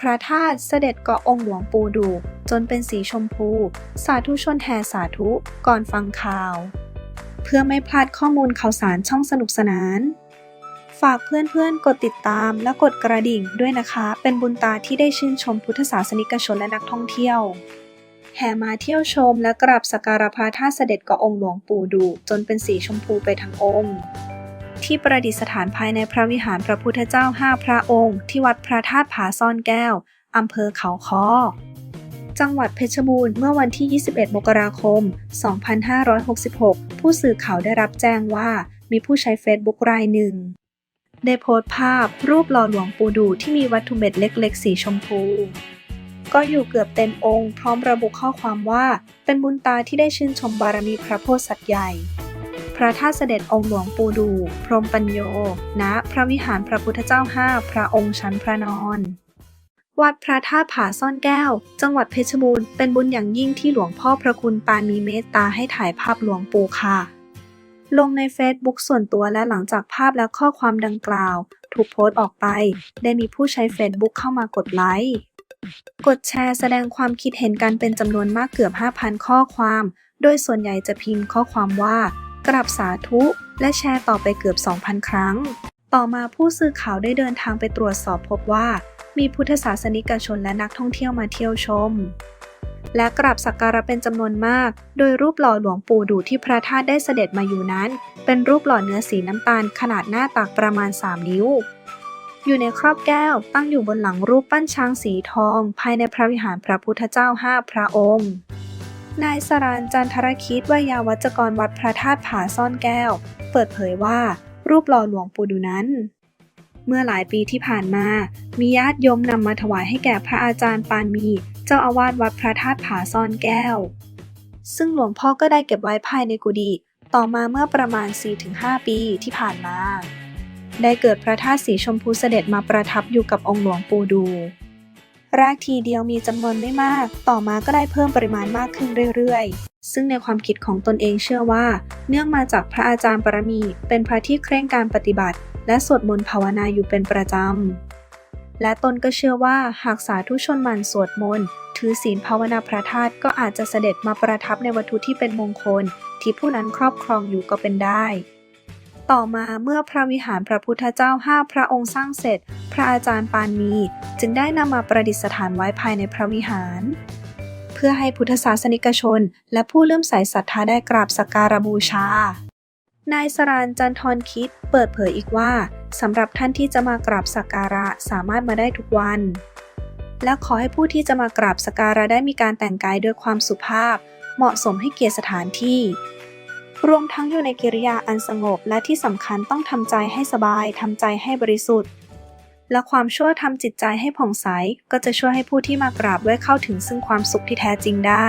พระธาตุเสด็จเกาะองค์หลวงปู่ดู จนเป็นสีชมพู สาธุชนแห่สาธุก่อนฟังข่าว เพื่อไม่พลาดข้อมูลข่าวสารช่องสนุกสนาน ฝากเพื่อนๆ กดติดตามและกดกระดิ่งด้วยนะคะ เป็นบุญตาที่ได้ชื่นชมพุทธศาสนิกชนและนักท่องเที่ยว แห่มาเที่ยวชมและกราบสักการะพระธาตุเสด็จเกาะองค์หลวงปู่ดู จนเป็นสีชมพูไปทั้งองค์ ที่ประดิษฐานภายในพระวิหารพระพุทธเจ้าห้าพระองค์ ที่วัดพระธาตุผาซ่อนแก้ว อำเภอเขาค้อจังหวัดเพชรบูรณ์เมื่อวันที่ 21 มกราคม 2566 ผู้สื่อข่าวได้รับแจ้งว่ามีผู้ใช้เฟซบุ๊กรายหนึ่ง ได้โพสต์ภาพรูปหล่อหลวงปู่ดูที่มีวัตถุเม็ดเล็กๆ สีชมพู ก็อยู่เกือบเต็มองค์ พร้อมระบุข้อความว่า เป็นบุญตาที่ได้ชื่นชมบารมีพระโพธิสัตว์ใหญ่ ระธาตุเสด็จองค์หลวงปู่ดู พรหมปัญโยณพระวิหารพระพุทธเจ้าห้าพระองค์ชั้นพระนอน วัดพระธาตุผาซ่อนแก้ว จังหวัดเพชรบูรณ์เป็นบุญอย่างยิ่งที่หลวงพ่อพระคุณปานมีเมตตาให้ถ่ายภาพหลวงปู่ค่ะ ลงในเฟซบุ๊กส่วนตัวและหลังจากภาพและข้อความดังกล่าว ถูกโพสต์ออกไป ได้มีผู้ใช้เฟซบุ๊กเข้ามากดไลค์กดแชร์แสดงความคิดเห็นกันเป็นจำนวนมากเกือบ 5,000 ข้อความ โดยส่วนใหญ่จะพิมพ์ข้อความว่า กราบสาธุและแชร์ต่อไปเกือบ 2,000 ครั้ง ต่อมาผู้สื่อข่าวได้เดินทางไปตรวจสอบพบว่า มีพุทธศาสนิกชนและนักท่องเที่ยวมาเที่ยวชม และกราบสักการะเป็นจำนวนมาก โดยรูปหล่อหลวงปู่ดูที่พระธาตุได้เสด็จมาอยู่นั้น เป็นรูปหล่อเนื้อสีน้ำตาลขนาดหน้าตักประมาณ 3 นิ้ว อยู่ในครอบแก้วตั้งอยู่บนหลังรูปปั้นช้างสีทอง ภายในพระวิหารพระพุทธเจ้าห้าพระองค์ นายสรานจันทรคิดวายาวัจกรวัดพระธาตุผาซ่อนแก้ว เปิดเผยว่ารูปหล่อหลวงปู่ดูนั้น เมื่อหลายปีที่ผ่านมา มีญาติโยมนำมาถวายให้แก่พระอาจารย์ปานมี เจ้าอาวาสวัดพระธาตุผาซ่อนแก้ว ซึ่งหลวงพ่อก็ได้เก็บไว้ภายในกุฏิต่อมาเมื่อประมาณ 4-5 ปีที่ผ่านมา ได้เกิดพระธาตุสีชมพูเสด็จมาประทับอยู่กับองค์หลวงปู่ดู แรกทีเดียวมีจำนวนไม่มาก ต่อมาก็ได้เพิ่มปริมาณมากขึ้นเรื่อยๆ ซึ่งในความคิดของตนเองเชื่อว่า เนื่องมาจากพระอาจารย์ปรมี เป็นพระที่เคร่งการปฏิบัติ และสวดมนต์ภาวนาอยู่เป็นประจำ และตนก็เชื่อว่าหากสาธุชนมันสวดมนต์ถือศีลภาวนาพระธาตุก็อาจจะเสด็จมาประทับในวัตถุที่เป็นมงคล ที่ผู้นั้นครอบครองอยู่ก็เป็นได้ ต่อมาเมื่อพระวิหารพระพุทธเจ้าห้าพระองค์สร้างเสร็จ พระอาจารย์ปานมี จึงได้นำมาประดิษฐานไว้ภายในพระวิหาร เพื่อให้พุทธศาสนิกชน และผู้เลื่อมใสศรัทธาได้กราบสักการบูชา นายสรานจันทรคิดเปิดเผยอีกว่าสำหรับท่านที่จะมากราบสักการะสามารถมาได้ทุกวัน และขอให้ผู้ที่จะมากราบสักการะได้มีการแต่งกายด้วยความสุภาพ เหมาะสมให้เกียรติสถานที่ รวมทั้งอยู่ในกิริยาอันสงบและที่สำคัญต้องทำใจให้สบายทำใจให้บริสุทธิ์ และความชั่วทำจิตใจให้ผ่องใส ก็จะช่วยให้ผู้ที่มากราบได้เข้าถึงซึ่งความสุขที่แท้จริงได้